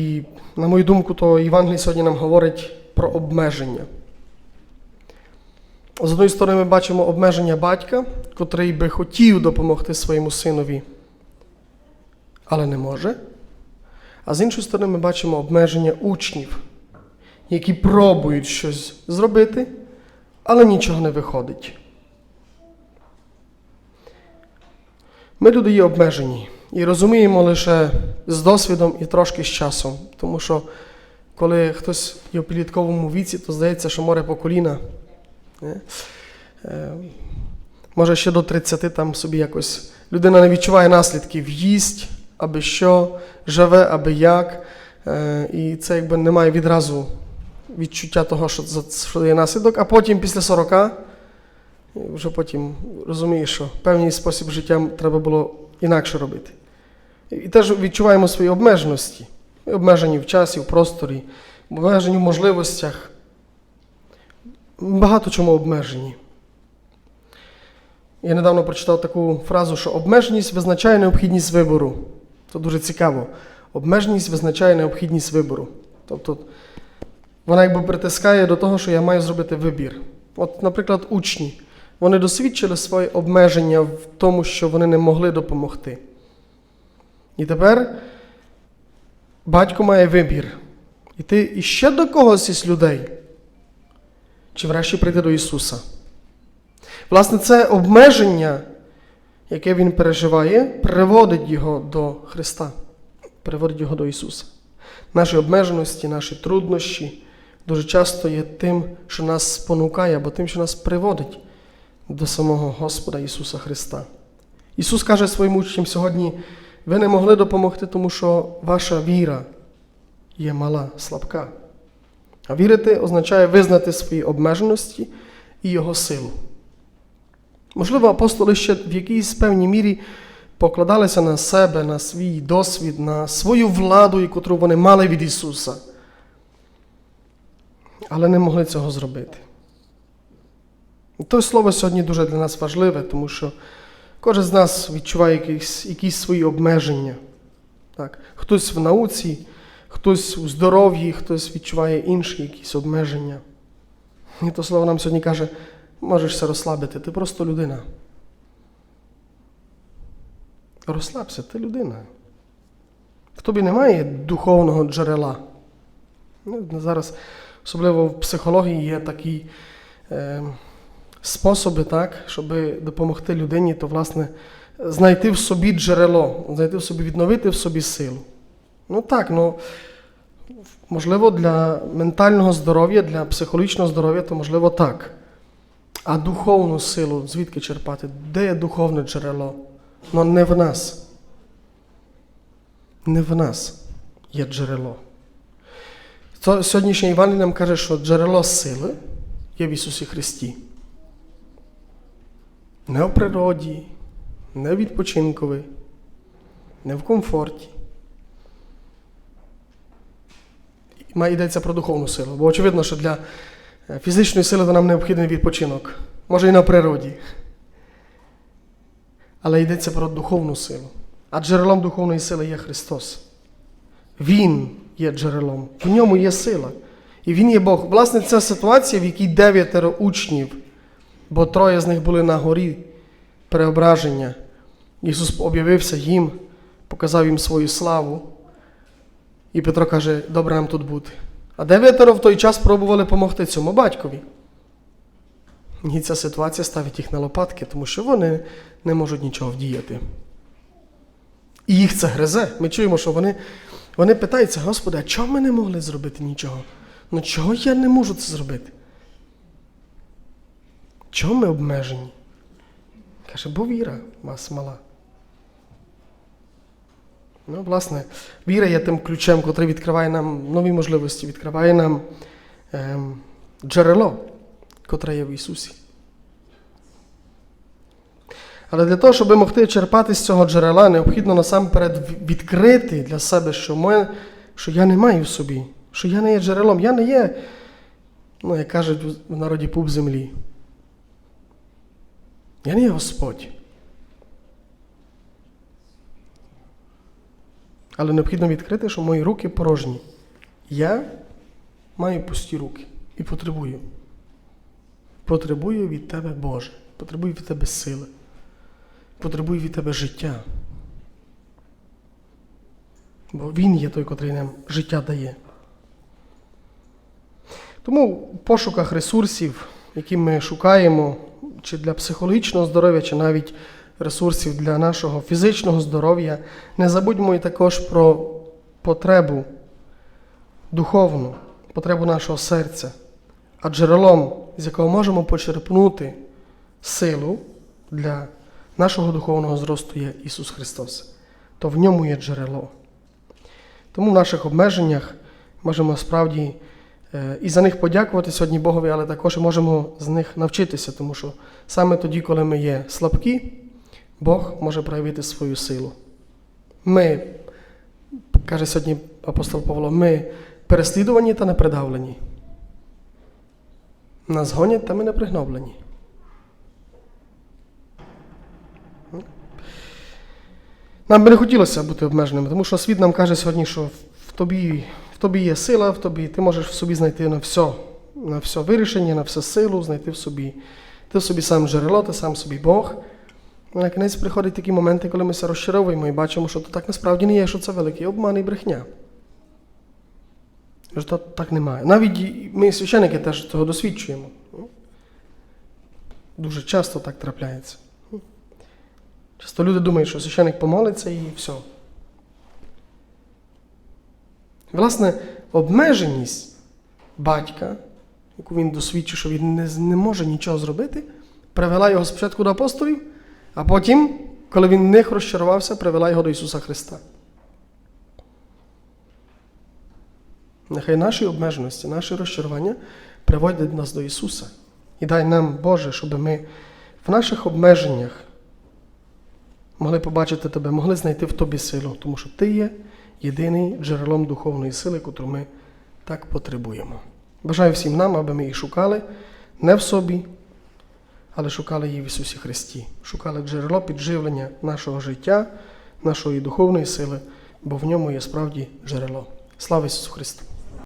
І, на мою думку, то Євангелій сьогодні нам говорить про обмеження. З однієї сторони, ми бачимо обмеження батька, котрий би хотів допомогти своєму синові, але не може. А з іншої сторони, ми бачимо обмеження учнів, які пробують щось зробити, але нічого не виходить. Ми люди є обмежені і розуміємо лише з досвідом і трошки з часом. Тому що коли хтось є в підлітковому віці, то здається, що море по коліна. Не? Е, може ще до 30 там собі якось людина не відчуває наслідків, їсть, аби що, живе, аби як. Е, і це якби немає відразу відчуття того, що що є наслідок, а потім після 40 вже потім розумієш, що певний спосіб життя треба було інакше робити. І теж відчуваємо свої обмеженості. Ми обмежені в часі, в просторі, обмежені в можливостях. Багато чому обмежені. Я недавно прочитав таку фразу, що обмеженість визначає необхідність вибору. Це дуже цікаво. Обмеженість визначає необхідність вибору. Тобто вона якби притискає до того, що я маю зробити вибір. От, наприклад, учні. Вони досвідчили своє обмеження в тому, що вони не могли допомогти. І тепер батько має вибір. Іти іще до когось із людей, чи врешті прийти до Ісуса. Власне, це обмеження, яке він переживає, приводить його до Христа, приводить його до Ісуса. Наші обмеженості, наші труднощі дуже часто є тим, що нас спонукає, або тим, що нас приводить до самого Господа Ісуса Христа. Ісус каже своїм учням сьогодні: ви не могли допомогти, тому що ваша віра є мала, слабка. А вірити означає визнати свої обмеженості і Його силу. Можливо, апостоли ще в якійсь певній мірі покладалися на себе, на свій досвід, на свою владу, яку вони мали від Ісуса, але не могли цього зробити. І слово сьогодні дуже для нас важливе, тому що кожен з нас відчуває якісь, якісь свої обмеження. Так? Хтось в науці, хтось у здоров'ї, хтось відчуває інші якісь обмеження. І то слово нам сьогодні каже, можеш все розслабити, ти просто людина. Розслабся, ти людина. В тобі немає духовного джерела. Ну, Зараз, особливо в психології, є такі е, способи, так, щоб допомогти людині, то, власне, знайти в собі джерело, знайти в собі, відновити в собі силу. Ну так, ну можливо, для ментального здоров'я, для психологічного здоров'я, то можливо так. А духовну силу звідки черпати? Де є духовне джерело? Ну не в нас. Не в нас є джерело. Сьогоднішній Іван нам каже, що джерело сили є в Ісусі Христі. Не в природі, не в відпочинкові, не в комфорті. Має йдеться про духовну силу. Бо очевидно, що для фізичної сили то нам необхідний відпочинок. Може і на природі. Але йдеться про духовну силу. А джерелом духовної сили є Христос. Він є джерелом, в ньому є сила. І Він є Бог. Власне, це ситуація, в якій дев'ятеро учнів, бо троє з них були на горі преображення. Ісус об'явився їм, показав їм свою славу. І Петро каже, добре нам тут бути. А дев'ятеро в той час пробували допомогти цьому батькові. І ця ситуація ставить їх на лопатки, тому що вони не можуть нічого вдіяти. І їх це гризе. Ми чуємо, що вони вони питаються, Господи, а чого ми не могли зробити нічого? Ну чого я не можу це зробити? Чого ми обмежені? Каже, бо віра у вас мала. Ну, власне, віра є тим ключем, який відкриває нам нові можливості, відкриває нам ем, джерело, котре є в Ісусі. Але для того, щоб могти черпати з цього джерела, необхідно насамперед відкрити для себе, що, ми, що я не маю в собі, що я не є джерелом, я не є, ну, як кажуть в народі пуп землі. Я не є Господь. Але необхідно відкрити, що мої руки порожні. Я маю пусті руки і потребую. Потребую від тебе, Боже, потребую від тебе сили, потребую від тебе життя. Бо Він є той, котрий нам життя дає. Тому в пошуках ресурсів, які ми шукаємо, чи для психологічного здоров'я, чи навіть ресурсів для нашого фізичного здоров'я, не забудьмо і також про потребу духовну, потребу нашого серця, а джерелом, з якого можемо почерпнути силу для нашого духовного зросту є Ісус Христос. То в ньому є джерело. Тому в наших обмеженнях можемо справді і за них подякувати сьогодні Богові, але також можемо з них навчитися, тому що саме тоді, коли ми є слабкі, Бог може проявити свою силу. Ми, каже сьогодні апостол Павло, ми переслідувані та не придавлені. Нас гонять, та ми не пригноблені. Нам би не хотілося бути обмеженими, тому що світ нам каже сьогодні, що в тобі, тобі є сила, в тобі, ти можеш в собі знайти на все, на все вирішення, на все силу, знайти в собі. Ти в собі сам джерело, ти сам собі Бог. На кінець приходять такі моменти, коли ми се розчаровуємо і бачимо, що то так насправді не є, що це великий обман і брехня. Що то так немає. Навіть ми, священники, теж цього досвідчуємо. Дуже часто так трапляється. Часто люди думають, що священик помолиться і все. Власне, обмеженість батька, яку він досвідчив, що він не, не може нічого зробити, привела його спочатку до апостолів, а потім, коли він в розчарувався, привела його до Ісуса Христа. Нехай наші обмеженості, наші розчарування приводять нас до Ісуса. І дай нам, Боже, щоб ми в наших обмеженнях могли побачити Тебе, могли знайти в Тобі силу, тому що Ти є єдиний джерелом духовної сили, котру ми так потребуємо. Бажаю всім нам, аби ми її шукали не в собі, але шукали її в Ісусі Христі, шукали джерело підживлення нашого життя, нашої духовної сили, бо в ньому є справді джерело. Слава Ісусу Христу!